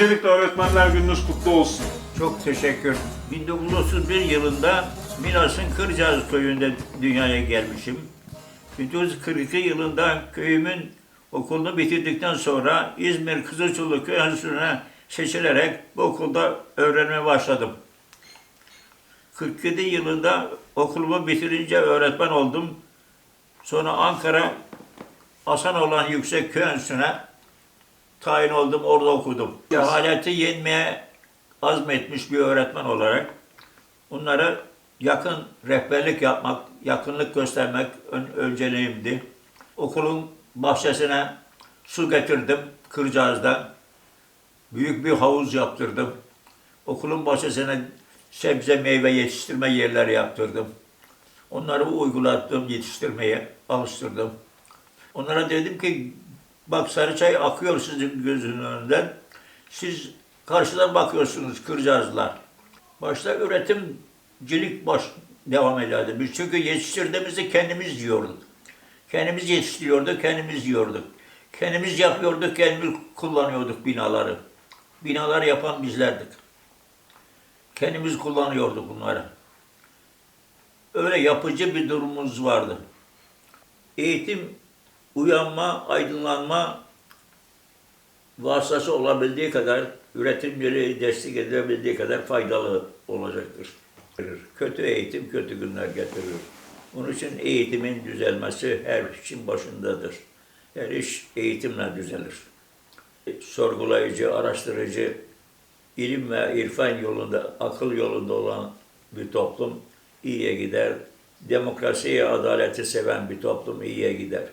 Öncelikle Öğretmenler Gününüz kutlu olsun. Çok teşekkür. 1931 yılında Milas'ın Kırcaz köyünde dünyaya gelmişim. 1942 yılında köyümün okulunu bitirdikten sonra İzmir Kızılçullu Köy Enstitüsü'ne seçilerek bu okulda öğrenmeye başladım. 47 yılında okulumu bitirince öğretmen oldum. Sonra Ankara Hasanoğlan Yüksek Köy Enstitüsü'ne tayin oldum, orada okudum. Cehaleti yenmeye azmetmiş bir öğretmen olarak onlara yakın rehberlik yapmak, yakınlık göstermek ön, önceliğimdi. Okulun bahçesine su getirdim Kırcağız'da. Büyük bir havuz yaptırdım. Okulun bahçesine sebze meyve yetiştirme yerleri yaptırdım. Onları uygulattım, yetiştirmeye alıştırdım. Onlara dedim ki bak Sarıçay akıyor sizin gözünün önünden. Siz karşıdan bakıyorsunuz Kırcağızlar. Başta üretimcilik baş devam ediyordu. Biz çünkü yetiştirdiğimizi kendimiz yiyorduk. Kendimiz yetiştiriyorduk, kendimiz yiyorduk. Kendimiz yapıyorduk, kendimiz kullanıyorduk binaları. Binaları yapan bizlerdik. Kendimiz kullanıyorduk bunları. Öyle yapıcı bir durumumuz vardı. Eğitim, uyanma, aydınlanma vasıtası olabildiği kadar, üretimleri destek edilebildiği kadar faydalı olacaktır. Kötü eğitim kötü günler getirir. Onun için eğitimin düzelmesi her işin başındadır. Her iş eğitimle düzelir. Sorgulayıcı, araştırıcı, ilim ve irfan yolunda, akıl yolunda olan bir toplum iyiye gider. Demokrasiyi, adaleti seven bir toplum iyiye gider.